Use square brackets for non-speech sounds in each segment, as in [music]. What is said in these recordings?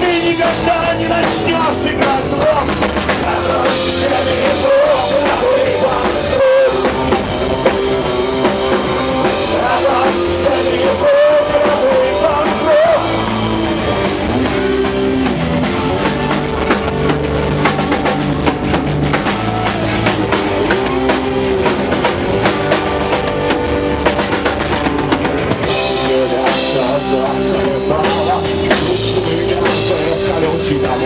Ты никогда не начнешь играть в рок.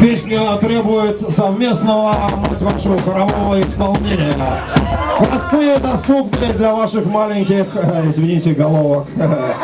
Песня требует совместного, мать вашу, хорового исполнения. Простые, доступные для ваших маленьких, э, извините, головок. [laughs]